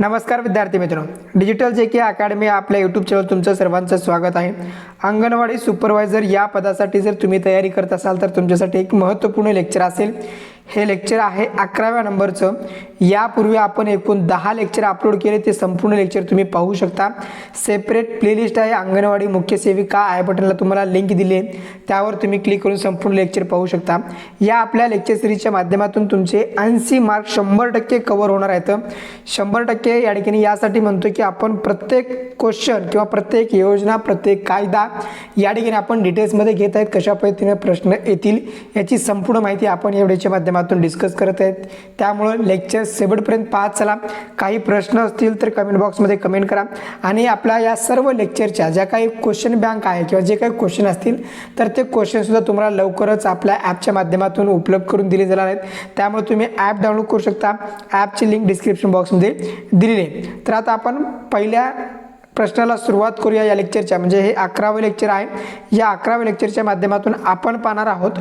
नमस्कार विद्यार्थी मित्र. डिजिटल जे के अकॅडमी आपल्या यूट्यूब चॅनल तुमचं सर्वांचं स्वागत आहे. अंगणवाडी सुपरवायझर या पदासाठी जर तुम्ही तयारी करत असाल तर तुमच्यासाठी एक महत्त्वपूर्ण लेक्चर असेल. हे लेक्चर आहे अकराव्या नंबरचं. यापूर्वी आपण एकूण दहा लेक्चर अपलोड केले ते संपूर्ण लेक्चर तुम्ही पाहू शकता. सेपरेट प्लेलिस्ट आहे अंगणवाडी मुख्य सेविका आय बटनला तुम्हाला लिंक दिली आहे. त्यावर तुम्ही क्लिक करून संपूर्ण लेक्चर पाहू शकता. या आपल्या लेक्चर सिरीजच्या माध्यमातून तुमचे ऐंशी मार्क शंभर टक्के कव्हर होणार आहेत. शंभर टक्के या ठिकाणी यासाठी म्हणतो की आपण प्रत्येक क्वेश्चन किंवा प्रत्येक योजना प्रत्येक कायदा या ठिकाणी आपण डिटेल्समध्ये घेत आहेत कशा पद्धतीने प्रश्न येतील याची संपूर्ण माहिती आपण या व्हिडिओच्या माध्यमातून डिस्कस करत आहेत. त्यामुळं लेक्चर शेवटपर्यंत पाहत चला. काही प्रश्न असतील तर कमेंट बॉक्समध्ये कमेंट करा. आणि आपल्या या सर्व लेक्चरच्या ज्या काही क्वेश्चन बँक आहे किंवा जे काही क्वेश्चन असतील तर ते क्वेश्चनसुद्धा तुम्हाला लवकरच आपल्या ॲपच्या माध्यमातून उपलब्ध करून दिले जाणार आहेत. त्यामुळे तुम्ही ॲप डाउनलोड करू शकता. ॲपची लिंक डिस्क्रिप्शन बॉक्समध्ये दिलेली आहे. तर आता आपण पहिल्या प्रश्नाला सुरुवात करूया या लेक्चरच्या म्हणजे हे अकरावे लेक्चर आहे. या अकराव्या लेक्चरच्या माध्यमातून आपण पाहणार आहोत.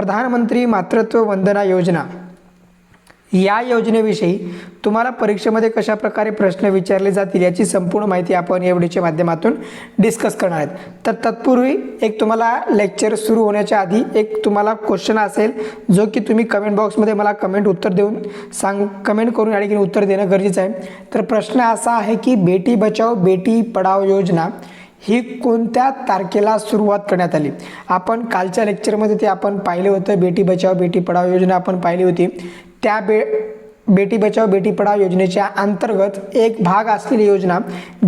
प्रधानमंत्री मातृत्व वंदना योजना. या योजनेविषयी तुम्हाला परीक्षेमध्ये कशा प्रकारे प्रश्न विचारले जातील याची संपूर्ण माहिती आपण या व्हिडिओच्या माध्यमातून डिस्कस करणार आहेत. तर तत्पूर्वी एक तुम्हाला लेक्चर सुरू होण्याच्या आधी एक तुम्हाला क्वेश्चन असेल जो की तुम्ही कमेंट बॉक्समध्ये मला कमेंट उत्तर देऊन सांग कमेंट करून या ठिकाणी उत्तर देणं गरजेचं आहे. तर प्रश्न असा आहे की बेटी बचाओ बेटी पढाव योजना ही कोणत्या तारखेला सुरुवात करण्यात आली? आपण कालच्या लेक्चरमध्ये ते आपण पाहिलं होतं बेटी बचाव बेटी पढाव योजना आपण पाहिली होती. त्या बे बेटी बचाव बेटी पढाव योजनेच्या अंतर्गत एक भाग असलेली योजना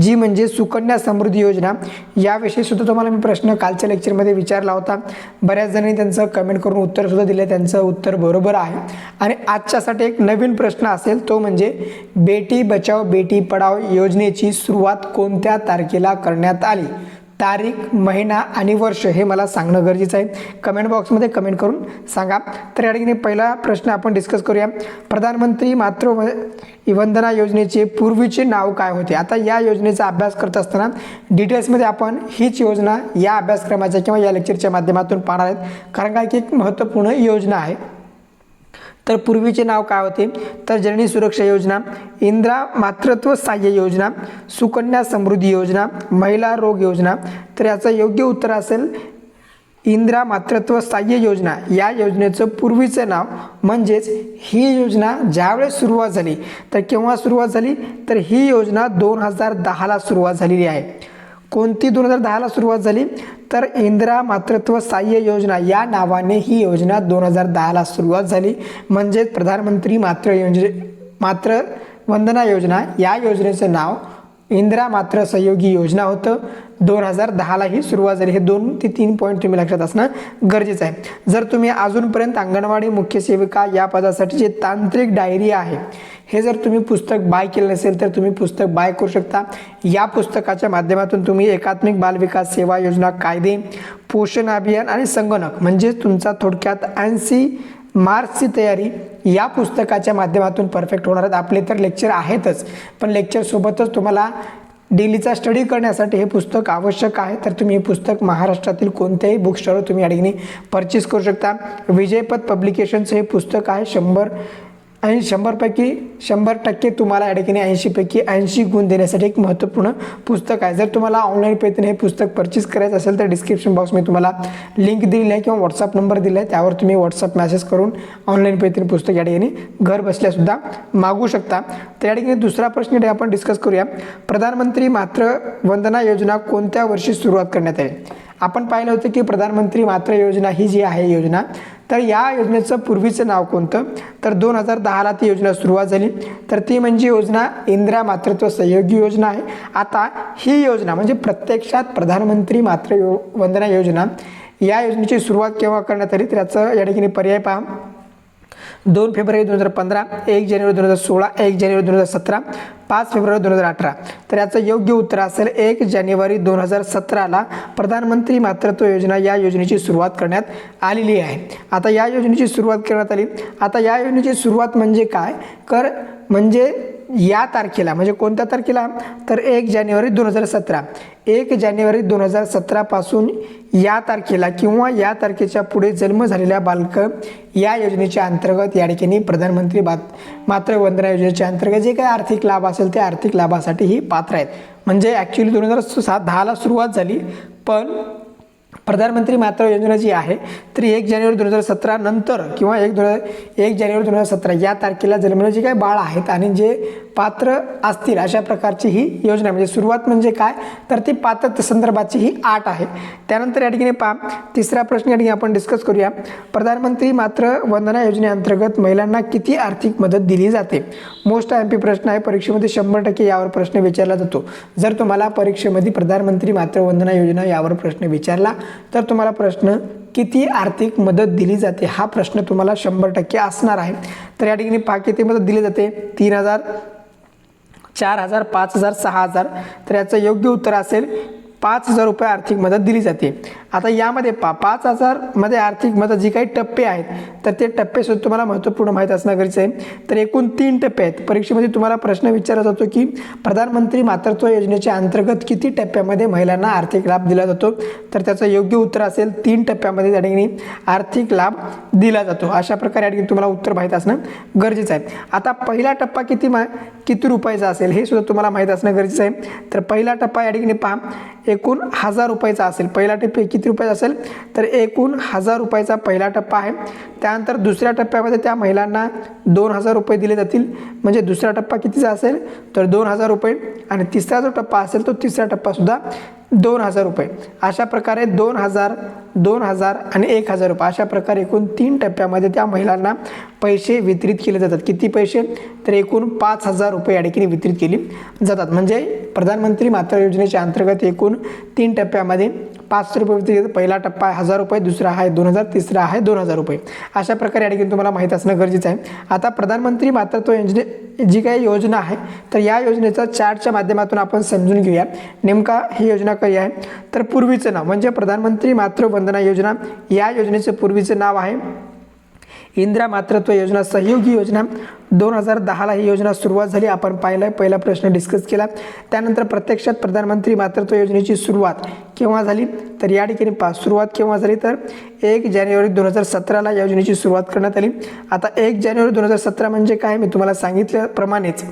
जी म्हणजे सुकन्या समृद्धी योजना. याविषयी सुद्धा तुम्हाला मी प्रश्न कालच्या लेक्चरमध्ये विचारला होता. बऱ्याच जणांनी त्यांचं कमेंट करून उत्तरसुद्धा दिलं. त्यांचं उत्तर बरोबर आहे. आणि आजच्यासाठी एक नवीन प्रश्न असेल तो म्हणजे बेटी बचाव बेटी पढाव योजनेची सुरुवात कोणत्या तारखेला करण्यात आली? तारीख महिना आणि वर्ष हे मला सांगणं गरजेचं आहे. कमेंट बॉक्समध्ये कमेंट करून सांगा. तर या ठिकाणी पहिला प्रश्न आपण डिस्कस करूया. प्रधानमंत्री मातृ वंदना योजनेचे पूर्वीचे नाव काय होते? आता या योजनेचा अभ्यास करत असताना डिटेल्समध्ये आपण हीच योजना या अभ्यासक्रमाच्या किंवा या लेक्चरच्या माध्यमातून पाहणार आहेत. कारण काय की एक महत्त्वपूर्ण योजना आहे. तर पूर्वीचे नाव काय होते? तर जननी सुरक्षा योजना इंदिरा मातृत्व सहाय्य योजना सुकन्या समृद्धी योजना महिला रोग योजना. तर याचं योग्य उत्तर असेल इंदिरा मातृत्व सहाय्य योजना. या योजनेचं पूर्वीचं नाव म्हणजेच ही योजना ज्यावेळेस सुरुवात झाली तर केव्हा सुरुवात झाली? तर ही योजना दोन हजार दहाला सुरुवात झालेली आहे. कोणती दोन हजार दहाला सुरुवात झाली? तर इंदिरा मातृत्व सहाय्य योजना या नावाने ही योजना दोन हजार दहाला सुरुवात झाली. म्हणजेच प्रधानमंत्री मातृ योजने मातृ वंदना योजना या योजनेचं नाव इंदिरा मात्र सहयोगी योजना होतं. दोन हजार दहालाही सुरुवात झाली. हे दोन ते तीन पॉईंट तुम्ही लक्षात असणं गरजेचं आहे. जर तुम्ही अजूनपर्यंत अंगणवाडी मुख्य सेविका या पदासाठी जे तांत्रिक डायरी आहे हे जर तुम्ही पुस्तक बाय केलं नसेल तर तुम्ही पुस्तक बाय करू शकता. या पुस्तकाच्या माध्यमातून तुम्ही एकात्मिक बालविकास सेवा योजना कायदे पोषण अभियान आणि संगणक म्हणजेच तुमचा थोडक्यात ऐंशी मार्क्सची तयारी या पुस्तकाच्या माध्यमातून परफेक्ट होणार आहेत. आपले तर लेक्चर आहेतच पण लेक्चरसोबतच तुम्हाला डेलीचा स्टडी करण्यासाठी हे पुस्तक आवश्यक आहे. तर तुम्ही हे पुस्तक महाराष्ट्रातील कोणत्याही बुक स्टॉलवर तुम्ही या ठिकाणी परचेस करू शकता. विजयपथ पब्लिकेशनचं हे पुस्तक आहे. शंभर आणि शंभरपैकी शंभर टक्के तुम्हाला या ठिकाणी ऐंशीपैकी ऐंशी गुण देण्यासाठी एक महत्त्वपूर्ण पुस्तक आहे. जर तुम्हाला ऑनलाईन पद्धतीने हे पुस्तक परचेस करायचं असेल तर डिस्क्रिप्शन बॉक्समध्ये तुम्हाला लिंक दिलेली आहे किंवा व्हॉट्सअप नंबर दिला आहे. त्यावर तुम्ही व्हॉट्सअप मेसेज करून ऑनलाईन पद्धतीने पुस्तक या ठिकाणी घर बसल्यासुद्धा मागू शकता. तर या ठिकाणी दुसरा प्रश्न आपण डिस्कस करूया. प्रधानमंत्री मात्र वंदना योजना कोणत्या वर्षी सुरुवात करण्यात आली आपण पाहिलं होतं की प्रधानमंत्री मात्र योजना ही जी आहे योजना तर या योजनेचं पूर्वीचं नाव कोणतं? तर दोन हजार दहाला ती योजना सुरुवात झाली. तर ती म्हणजे योजना इंदिरा मातृत्व सहयोगी योजना आहे. आता ही योजना म्हणजे प्रत्यक्षात प्रधानमंत्री मातृ यो वंदना योजना. या योजनेची सुरुवात केव्हा करण्यात आली? तर याचं या ठिकाणी पर्याय पहा. दोन फेब्रुवारी दोन हजार पंधरा एक जानेवारी दोन हजार सोळा एक जानेवारी दोन हजार सतरा पाच फेब्रुवारी दोन हजार अठरा. तर याचं योग्य उत्तर असेल एक जानेवारी दोन हजार सतराला प्रधानमंत्री मातृत्व योजना या योजनेची सुरुवात करण्यात आलेली आहे. आता या योजनेची सुरुवात करण्यात आली. आता या योजनेची सुरुवात म्हणजे काय? कर म्हणजे या तारखेला म्हणजे कोणत्या तारखेला? तर एक जानेवारी दोन हजार सतरा. एक जानेवारी दोन हजार सतरापासून या तारखेला किंवा या तारखेच्या पुढे जन्म झालेल्या बालक या योजनेच्या अंतर्गत या ठिकाणी प्रधानमंत्री बात मात्र वंदना योजनेच्या अंतर्गत जे काही आर्थिक लाभ असेल त्या आर्थिक लाभासाठी ही पात्र आहेत. म्हणजे ॲक्च्युली दोन हजार सात दहाला सुरुवात झाली पण प्रधानमंत्री मात्र योजना जी आहे तर एक जानेवारी दोन हजार सतरा नंतर किंवा एक दोन हजार एक जानेवारी दोन हजार सतरा या तारखेला जन्मलेले जे काही बाळ आहेत आणि जे पात्र असतील अशा प्रकारची ही योजना म्हणजे सुरुवात म्हणजे काय? तर ती पात्र संदर्भाची ही आठ आहे. त्यानंतर या ठिकाणी पा तिसरा प्रश्न या ठिकाणी आपण डिस्कस करूया. प्रधानमंत्री मात्र वंदना योजनेअंतर्गत महिलांना किती आर्थिक मदत दिली जाते? मोस्ट एम पी प्रश्न आहे. परीक्षेमध्ये शंभर टक्के यावर प्रश्न विचारला जातो. जर तुम्हाला परीक्षेमध्ये प्रधानमंत्री मात्र वंदना योजना यावर प्रश्न विचारला तर तुम्हाला प्रश्न किती आर्थिक मदत दिली जाते? हा प्रश्न तुम्हाला शंभर टक्के असणार आहे. तर या ठिकाणी पा किती मदत दिली जाते? तीन हजार चार हजार पाच हजार सहा हजार. तर याचं योग्य उत्तर असेल पाच हजार रुपये आर्थिक मदत दिली जाते. आता यामध्ये पा पाच हजारमध्ये आर्थिक मदत जी काही टप्पे आहेत तर ते टप्पेसुद्धा तुम्हाला महत्त्वपूर्ण माहीत असणं गरजेचं आहे. तर एकूण तीन टप्पे आहेत. परीक्षेमध्ये तुम्हाला प्रश्न विचारला जातो की प्रधानमंत्री मातृत्व योजनेच्या अंतर्गत किती टप्प्यामध्ये महिलांना आर्थिक लाभ दिला जातो? तर त्याचं योग्य उत्तर असेल तीन टप्प्यामध्ये त्या ठिकाणी आर्थिक लाभ दिला जातो. अशा प्रकारे या ठिकाणी तुम्हाला उत्तर माहीत असणं गरजेचं आहे. आता पहिला टप्पा किती मा किती रुपयाचा असेल हे सुद्धा तुम्हाला माहीत असणं गरजेचं आहे. तर पहिला टप्पा या ठिकाणी पहा. एकूण हजार रुपयाचा असेल. पहिला टप्पे किती रुपयाचा असेल? तर एकूण हजार रुपयाचा पहिला टप्पा आहे. त्यानंतर दुसऱ्या टप्प्यामध्ये त्या महिलांना दोन हजार रुपये दिले जातील. म्हणजे दुसरा टप्पा कितीचा असेल? तर दोन हजार रुपये. आणि तिसरा जो टप्पा असेल तो तिसरा टप्पासुद्धा दोन हजार रुपये. अशा प्रकारे दोन हजार दोन हजार आणि एक हजार रुपये. अशा प्रकारे एकूण तीन टप्प्यामध्ये त्या महिलांना पैसे वितरित केले जातात. किती पैसे? तर एकूण पाच हजार रुपये या ठिकाणी वितरित केली जातात. म्हणजे प्रधानमंत्री मातृ योजनेच्या अंतर्गत एकूण तीन टप्प्यामध्ये पाच रुपये पहिला टप्पा आहे हजार रुपये दुसरा आहे दोन हजार तिसरा आहे दोन हजार रुपये. अशा प्रकारे या ठिकाणी तुम्हाला माहीत असणं गरजेचं आहे. आता प्रधानमंत्री मातृत्व योजने जी काही योजना आहे तर या योजनेचा चार्टच्या माध्यमातून आपण समजून घेऊया. नेमका ही योजना काही आहे? तर पूर्वीचं नाव म्हणजे प्रधानमंत्री मातृवंदना योजना या योजनेचं पूर्वीचं नाव आहे इंदिरा मातृत्व योजना सहयोगी योजना. दोन हजार दहाला ही योजना सुरुवात झाली. आपण पाहिलं आहे पहिला प्रश्न डिस्कस केला. त्यानंतर प्रत्यक्षात प्रधानमंत्री मातृत्व योजनेची सुरुवात केव्हा झाली? तर या ठिकाणी पा सुरुवात केव्हा झाली? तर एक जानेवारी दोन हजार सतराला या योजनेची सुरुवात करण्यात आली. आता एक जानेवारी दोन हजार सतरा म्हणजे काय? मी तुम्हाला सांगितल्याप्रमाणेच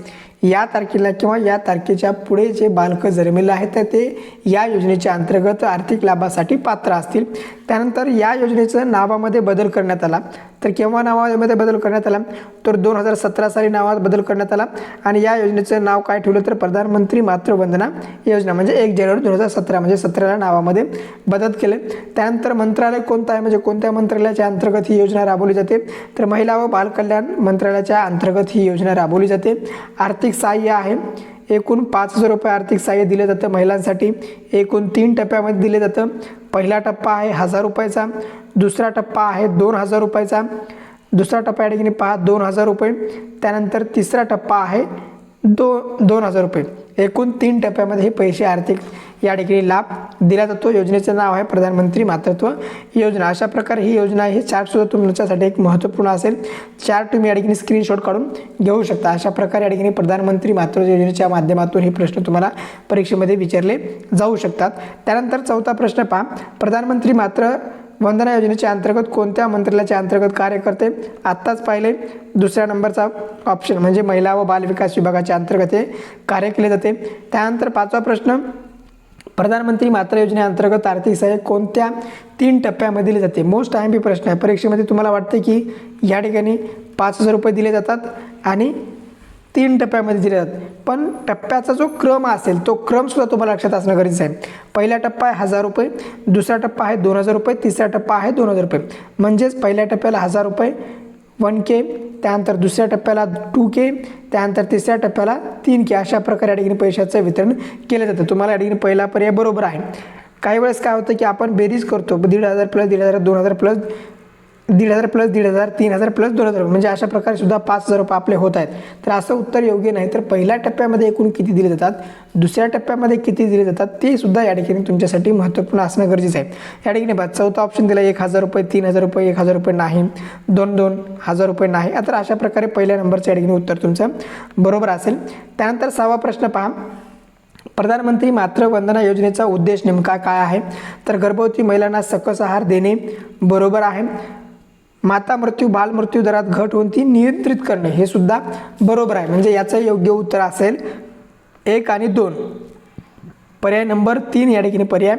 या तारखेला किंवा या तारखेच्या पुढे जे बालकं जन्मलेलं आहे तर ते या योजनेच्या अंतर्गत आर्थिक लाभासाठी पात्र असतील. त्यानंतर या योजनेचं नावामध्ये बदल करण्यात आला. तर केव्हा नावामध्ये बदल करण्यात आला? तर दोन हजार सतरा साली नावात बदल करण्यात आला. आणि या योजनेचं नाव काय ठेवलं तर प्रधानमंत्री मातृवंदना योजना. म्हणजे एक जानेवारी दोन हजार सतरा म्हणजे सतराला नावामध्ये बदल केले. त्यानंतर मंत्रालय कोणतं आहे? म्हणजे कोणत्या मंत्रालयाच्या अंतर्गत ही योजना राबवली जाते? तर महिला व बालकल्याण मंत्रालयाच्या अंतर्गत ही योजना राबवली जाते. आर्थिक सहाय्य आहे. एकूण पाच हजार रुपये आर्थिक सहाय्य दिलं जातं महिलांसाठी. एकूण तीन टप्प्यामध्ये दिले जातं. पहिला टप्पा आहे हजार रुपयाचा. दुसरा टप्पा आहे दोन हजार रुपयाचा. दुसरा टप्पा या ठिकाणी पहा दोन हजार रुपये. त्यानंतर तिसरा टप्पा आहे दो दोन हजार रुपये. एकूण तीन टप्प्यामध्ये हे पैसे आर्थिक या ठिकाणी लाभ दिला जातो. योजनेचं नाव आहे प्रधानमंत्री मातृत्व योजना. अशा प्रकारे ही योजना हे चार्टसुद्धा तुमच्यासाठी एक महत्त्वपूर्ण असेल. चार्ट तुम्ही या ठिकाणी स्क्रीनशॉट काढून घेऊ शकता. अशा प्रकारे या ठिकाणी प्रधानमंत्री मातृ योजनेच्या माध्यमातून हे प्रश्न तुम्हाला परीक्षेमध्ये विचारले जाऊ शकतात. त्यानंतर चौथा प्रश्न पहा. प्रधानमंत्री मात्र वंदना योजनेच्या अंतर्गत कोणत्या मंत्रालयाच्या अंतर्गत कार्य करते आत्ताच पाहिले? दुसऱ्या नंबरचा ऑप्शन म्हणजे महिला व बालविकास विभागाच्या अंतर्गत हे कार्य केले जाते. त्यानंतर पाचवा प्रश्न प्रधानमंत्री मातृ योजनेअंतर्गत आर्थिक सहाय्य कोणत्या तीन टप्प्यामध्ये दिले जाते? मोस्ट आय एम पी प्रश्न आहे. परीक्षेमध्ये तुम्हाला वाटते की या ठिकाणी पाच हजार रुपये दिले जातात आणि तीन टप्प्यामध्ये दिले जातात पण टप्प्याचा जो क्रम असेल तो क्रमसुद्धा तुम्हाला लक्षात असणं गरजेचं आहे. पहिला टप्पा आहे हजार रुपये दुसरा टप्पा आहे दोन हजार रुपये तिसरा टप्पा आहे दोन हजार रुपये. म्हणजेच पहिल्या टप्प्याला हजार रुपये वन के त्यानंतर दुसऱ्या टप्प्याला टू के त्यानंतर तिसऱ्या टप्प्याला तीन के. अशा प्रकारे या ठिकाणी पैशाचं वितरण केलं जातं. तुम्हाला या ठिकाणी पहिला पर्याय बरोबर आहे. काही वेळेस काय होतं की आपण बेरीज करतो दीड हजार प्लस दीड हजार दोन हजार प्लस दीड हजार प्लस दीड हजार तीन हजार प्लस दोन हजार. म्हणजे अशा प्रकारे सुद्धा पाच हजार रुपये आपले होत आहेत. तर असं उत्तर योग्य नाही. तर पहिल्या टप्प्यामध्ये एकूण किती दिले जातात? दुसऱ्या टप्प्यामध्ये किती दिले जातात? ते सुद्धा या ठिकाणी तुमच्यासाठी महत्त्वपूर्ण असणं गरजेचं आहे. या ठिकाणी बघा चौथा ऑप्शन दिला एक हजार रुपये तीन हजार रुपये एक हजार रुपये नाही. दोन दोन हजार रुपये नाही. तर अशा प्रकारे पहिल्या नंबरच्या या ठिकाणी उत्तर तुमचं बरोबर असेल. त्यानंतर सहावा प्रश्न पहा. प्रधानमंत्री मातृवंदना योजनेचा उद्देश नेमका काय आहे? तर गर्भवती महिलांना सकस आहार देणे बरोबर आहे. माता मृत्यू बालमृत्यू दरात घट होऊन ती नियंत्रित करणे हे सुद्धा बरोबर आहे. म्हणजे याचं योग्य उत्तर असेल एक आणि दोन. पर्याय नंबर तीन या ठिकाणी पर्याय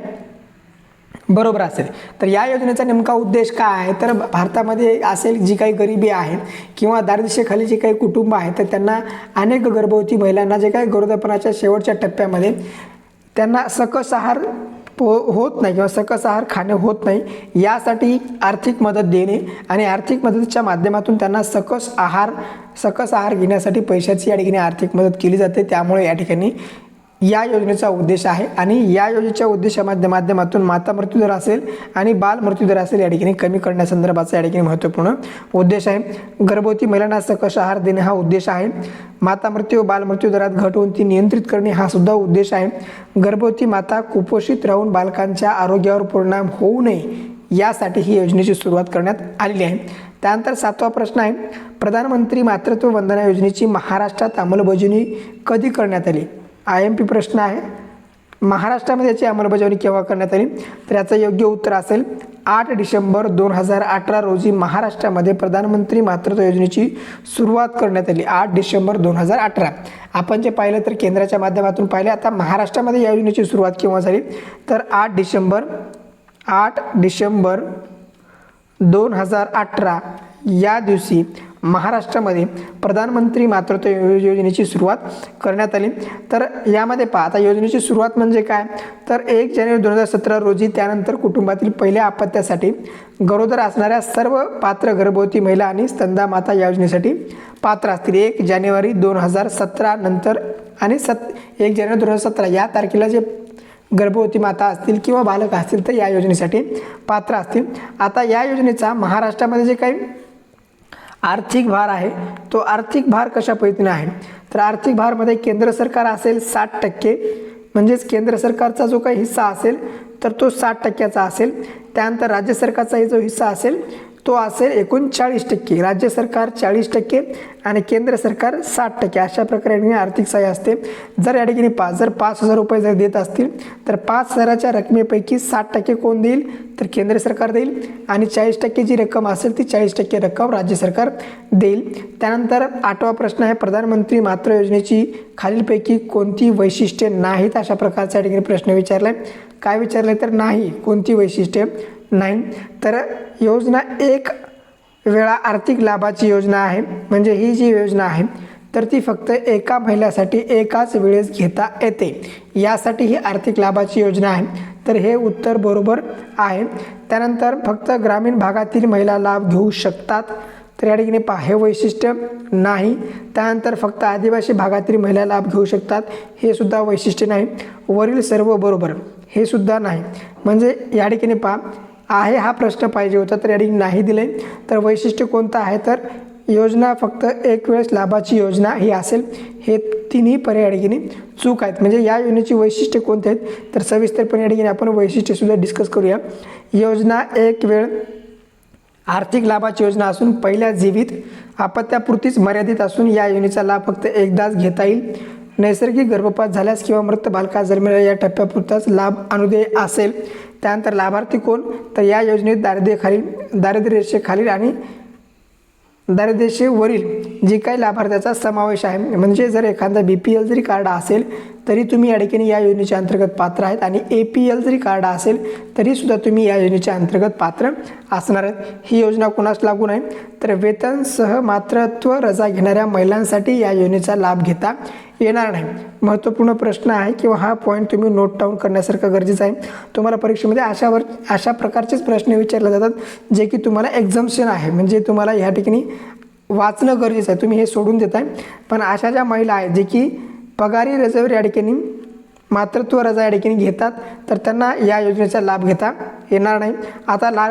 बरोबर असेल. तर या योजनेचा नेमका उद्देश काय आहे? तर भारतामध्ये असेल जी काही गरिबी आहे किंवा दारिद्र्यखाली जे काही कुटुंब आहे तर त्यांना अनेक गर्भवती महिलांना जे काही गरोदरपणाच्या शेवटच्या टप्प्यामध्ये त्यांना सकस आहार हो होत नाही किंवा सकस आहार खाणे होत नाही यासाठी आर्थिक मदत देणे आणि आर्थिक मदतीच्या माध्यमातून त्यांना सकस आहार सकस आहार घेण्यासाठी पैशाची या ठिकाणी आर्थिक मदत केली जाते. त्यामुळे या ठिकाणी या योजनेचा उद्देश आहे आणि या योजनेच्या उद्देशामध्ये माध्यमातून माता मृत्यूदर असेल आणि बाल मृत्यूदर असेल या ठिकाणी कमी करण्यासंदर्भाचा या ठिकाणी महत्त्वपूर्ण उद्देश आहे. गर्भवती महिलांना सकस आहार देणे हा उद्देश आहे. माता मृत्यू व बाल मृत्यूदरात घट होऊन ती नियंत्रित करणे हा सुद्धा उद्देश आहे. गर्भवती माता कुपोषित राहून बालकांच्या आरोग्यावर परिणाम होऊ नये यासाठी ही योजनेची सुरुवात करण्यात आलेली आहे. त्यानंतर सातवा प्रश्न आहे. प्रधानमंत्री मातृत्व वंदना योजनेची महाराष्ट्रात अंमलबजावणी कधी करण्यात आली? आय एम पी प्रश्न आहे. महाराष्ट्रामध्ये याची अंमलबजावणी केव्हा करण्यात आली? तर याचं योग्य उत्तर असेल आठ डिसेंबर दोन हजार अठरा रोजी महाराष्ट्रामध्ये प्रधानमंत्री मातृत्व योजनेची सुरुवात करण्यात आली. आठ डिसेंबर दोन हजार अठरा. आपण जे पाहिलं तर केंद्राच्या माध्यमातून पाहिले. आता महाराष्ट्रामध्ये या योजनेची सुरुवात केव्हा झाली? तर आठ डिसेंबर आठ डिसेंबर दोन हजार अठरा या दिवशी महाराष्ट्रामध्ये प्रधानमंत्री मातृत्व योजनेची सुरुवात करण्यात आली. तर यामध्ये पहा आता योजनेची सुरुवात म्हणजे काय? तर एक जानेवारी दोन हजार सतरा रोजी त्यानंतर कुटुंबातील पहिल्या अपत्यासाठी गरोदर असणाऱ्या सर्व पात्र गर्भवती महिला आणि स्तंदा माता या योजनेसाठी पात्र असतील. एक जानेवारी दोन हजार सतरा नंतर आणि सत एक जानेवारी दोन हजार सतरा या तारखेला जे गर्भवती माता असतील किंवा बालक असतील तर या योजनेसाठी पात्र असतील. आता या योजनेचा महाराष्ट्रामध्ये जे काही आर्थिक भार आहे. तो आर्थिक भार कशा पद्धतीने आहे? तर आर्थिक भारमध्ये केंद्र सरकार असेल साठ टक्के. म्हणजेच केंद्र सरकारचा जो काही हिस्सा असेल तर तो साठ टक्क्याचा असेल. त्यानंतर राज्य सरकारचा जो हिस्सा असेल तो असेल एकोणचाळीस टक्के. राज्य सरकार चाळीस टक्के आणि केंद्र सरकार साठ टक्के. अशा प्रकारे आर्थिक सहाय्य असते. जर या ठिकाणी पाच जर पाच हजार रुपये जर देत असतील तर पाच हजाराच्या रकमेपैकी साठ टक्के कोण देईल? तर केंद्र सरकार देईल. आणि चाळीस टक्के जी रक्कम असेल ती चाळीस टक्के रक्कम राज्य सरकार देईल. त्यानंतर आठवा प्रश्न आहे प्रधानमंत्री मातृ योजनेची खालीलपैकी कोणती वैशिष्ट्ये नाहीत? अशा प्रकारचा या ठिकाणी प्रश्न विचारला आहे काय विचारलं तर नाही. कोणती वैशिष्ट्ये? नाही. तर योजना एक वेळा आर्थिक लाभाची योजना आहे. म्हणजे ही जी योजना आहे तर ती फक्त एका महिलासाठी एकाच वेळेस घेता येते. यासाठी ही आर्थिक लाभाची योजना आहे. तर हे उत्तर बरोबर आहे. त्यानंतर फक्त ग्रामीण भागातील महिला लाभ घेऊ शकतात. तर या ठिकाणी पहा हे वैशिष्ट्य नाही. त्यानंतर फक्त आदिवासी भागातील महिला लाभ घेऊ शकतात. हे सुद्धा वैशिष्ट्य नाही. वरील सर्व बरोबर. हे सुद्धा नाही. म्हणजे या ठिकाणी पहा आहे हा प्रश्न पाहिजे होता तर या नाही दिले. तर वैशिष्ट्य कोणतं आहे? तर योजना फक्त एक वेळेस लाभाची योजना ही असेल. हे तिन्ही पर्याय चूक आहेत. म्हणजे या योजनेची वैशिष्ट्ये कोणते आहेत? तर सविस्तरपणे या आपण वैशिष्ट्यसुद्धा डिस्कस करूया. योजना एक वेळ आर्थिक लाभाची योजना असून पहिल्या जीवित आपत्यापुरतीच मर्यादित असून या योजनेचा लाभ फक्त एकदाच घेता येईल. नैसर्गिक गर्भपात झाल्यास किंवा मृत बालका जन्मलेल्या या टप्प्यापुरताच लाभ अनुदेय असेल. त्यानंतर लाभार्थी कोण? तर या योजनेत दारिद्र्यखालील दारिद्र्य रेषेखालील आणि दारिद्र्यरेषेवरील जे काही लाभार्थ्याचा समावेश आहे म्हणजे जर एखादा बी पी एल जरी कार्ड असेल तरी तुम्ही या ठिकाणी या योजनेच्या अंतर्गत पात्र आहेत. आणि ए पी एल जरी कार्ड असेल तरीसुद्धा तुम्ही या योजनेच्या अंतर्गत पात्र असणार आहेत. ही योजना कोणास लागू नाही तर वेतनसह मातृत्व रजा घेणाऱ्या महिलांसाठी या योजनेचा लाभ घेता येणार नाही. महत्त्वपूर्ण प्रश्न आहे किंवा हा पॉईंट तुम्ही नोट डाऊन करण्यासारखं गरजेचं आहे. तुम्हाला परीक्षेमध्ये अशावर अशा प्रकारचेच प्रश्न विचारले जातात जे की तुम्हाला एक्झम्शन आहे. म्हणजे तुम्हाला ह्या ठिकाणी वाचणं गरजेचं आहे. तुम्ही हे सोडून देताय. पण अशा ज्या महिला आहेत जे की पगारी रजेवर या ठिकाणी मातृत्व रजा या ठिकाणी घेतात तर त्यांना या योजनेचा लाभ घेता येणार नाही. आता ला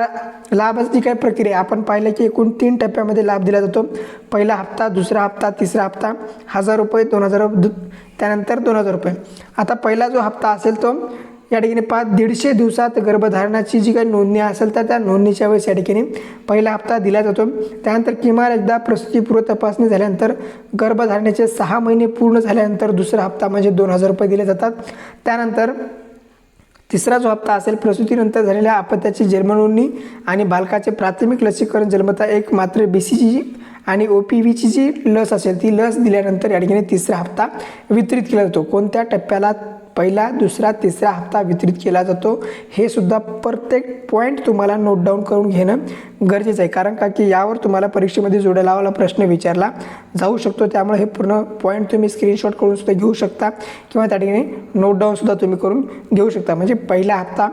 लाभाची काय प्रक्रिया आपण पाहिलं की एकूण तीन टप्प्यामध्ये लाभ दिला जातो. पहिला हप्ता दुसरा हप्ता तिसरा हप्ता हजार रुपये दोन हजार दु- त्यानंतर दोन हजार रुपये. आता पहिला जो हप्ता असेल तो या ठिकाणी पाच दीडशे दिवसात गर्भधारणाची जी काही नोंदणी असेल तर त्या नोंदणीच्या वेळेस या ठिकाणी पहिला हप्ता दिला जातो. त्यानंतर किमान एकदा प्रसूतीपूर्व तपासणी झाल्यानंतर गर्भधारणेचे सहा महिने पूर्ण झाल्यानंतर दुसरा हप्ता म्हणजे दोन हजार रुपये दिले जातात. त्यानंतर तिसरा जो हप्ता असेल प्रसूतीनंतर झालेल्या अपत्याची जन्मनोंदणी आणि बालकाचे प्राथमिक लसीकरण जन्मता एक मात्र बी सी जी आणि ओ पी व्हीची जी लस असेल ती लस दिल्यानंतर या ठिकाणी तिसरा हप्ता वितरित केला जातो. कोणत्या टप्प्याला पहिला दुसरा तिसरा हप्ता वितरित केला जातो. हे सुद्धा प्रत्येक पॉईंट तुम्हाला नोट डाऊन करून घेणं गरजेचं आहे. कारण का की यावर तुम्हाला परीक्षेमध्ये जोड्या लावायला प्रश्न विचारला जाऊ शकतो. त्यामुळे हे पूर्ण पॉईंट तुम्ही स्क्रीनशॉट करून सुद्धा घेऊ शकता किंवा त्या ठिकाणी नोट डाऊनसुद्धा तुम्ही करून घेऊ शकता. म्हणजे पहिला हप्ता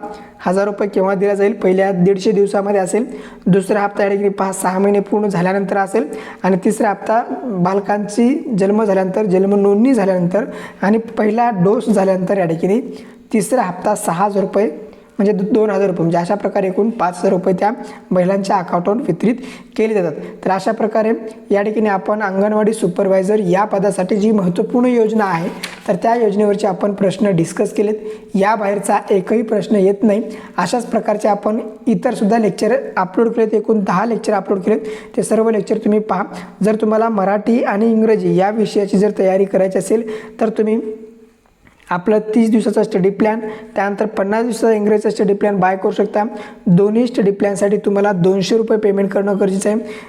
हजार रुपये केव्हा दिला जाईल? पहिल्या दीडशे दिवसामध्ये असेल. दुसरा हप्ता या ठिकाणी पाच सहा महिने पूर्ण झाल्यानंतर असेल. आणि तिसरा हप्ता बालकांची जन्म झाल्यानंतर जन्म नोंदणी झाल्यानंतर आणि पहिला डोस झाल्यानंतर या ठिकाणी तिसरा हप्ता सहा हजार रुपये म्हणजे दोन हजार रुपये. म्हणजे अशा प्रकारे एकूण पाच हजार रुपये त्या महिलांच्या अकाउंटवर वितरित केले जातात. तर अशा प्रकारे या ठिकाणी आपण अंगणवाडी सुपरवायझर या पदासाठी जी महत्त्वपूर्ण योजना आहे तर त्या योजनेवरचे आपण प्रश्न डिस्कस केलेत. याबाहेरचा एकही प्रश्न येत नाही. अशाच प्रकारचे आपण इतर सुद्धा लेक्चर अपलोड केलेत. एकूण दहा लेक्चर अपलोड केलेत. ते सर्व लेक्चर तुम्ही पहा. जर तुम्हाला मराठी आणि इंग्रजी या विषयाची जर तयारी करायची असेल तर तुम्ही आपलं तीस दिवसाचा स्टडी प्लॅन त्यानंतर पन्नास दिवसाचा इंग्रजीचा स्टडी प्लॅन बाय करू शकता. दोन्ही स्टडी प्लॅनसाठी तुम्हाला दोनशे रुपये पेमेंट करणं गरजेचं आहे.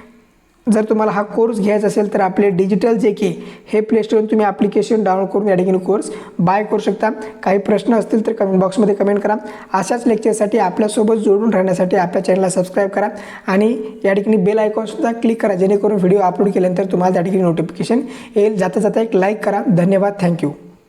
जर तुम्हाला हा कोर्स घ्यायचा असेल तर आपले डिजिटल जे की हे प्ले स्टोअरवरून तुम्ही ॲप्लिकेशन डाउनलोड करून या ठिकाणी कोर्स बाय करू शकता. काही प्रश्न असतील तर कमेंट बॉक्समध्ये कमेंट करा. अशाच लेक्चरसाठी आपल्यासोबत जोडून राहण्यासाठी आपल्या चॅनलला सबस्क्राईब करा. आणि या ठिकाणी बेल आयकॉनसुद्धा क्लिक करा. जेणेकरून व्हिडिओ अपलोड केल्यानंतर तुम्हाला त्या ठिकाणी नोटिफिकेशन येईल. जाता जाता एक लाईक करा. धन्यवाद. थँक्यू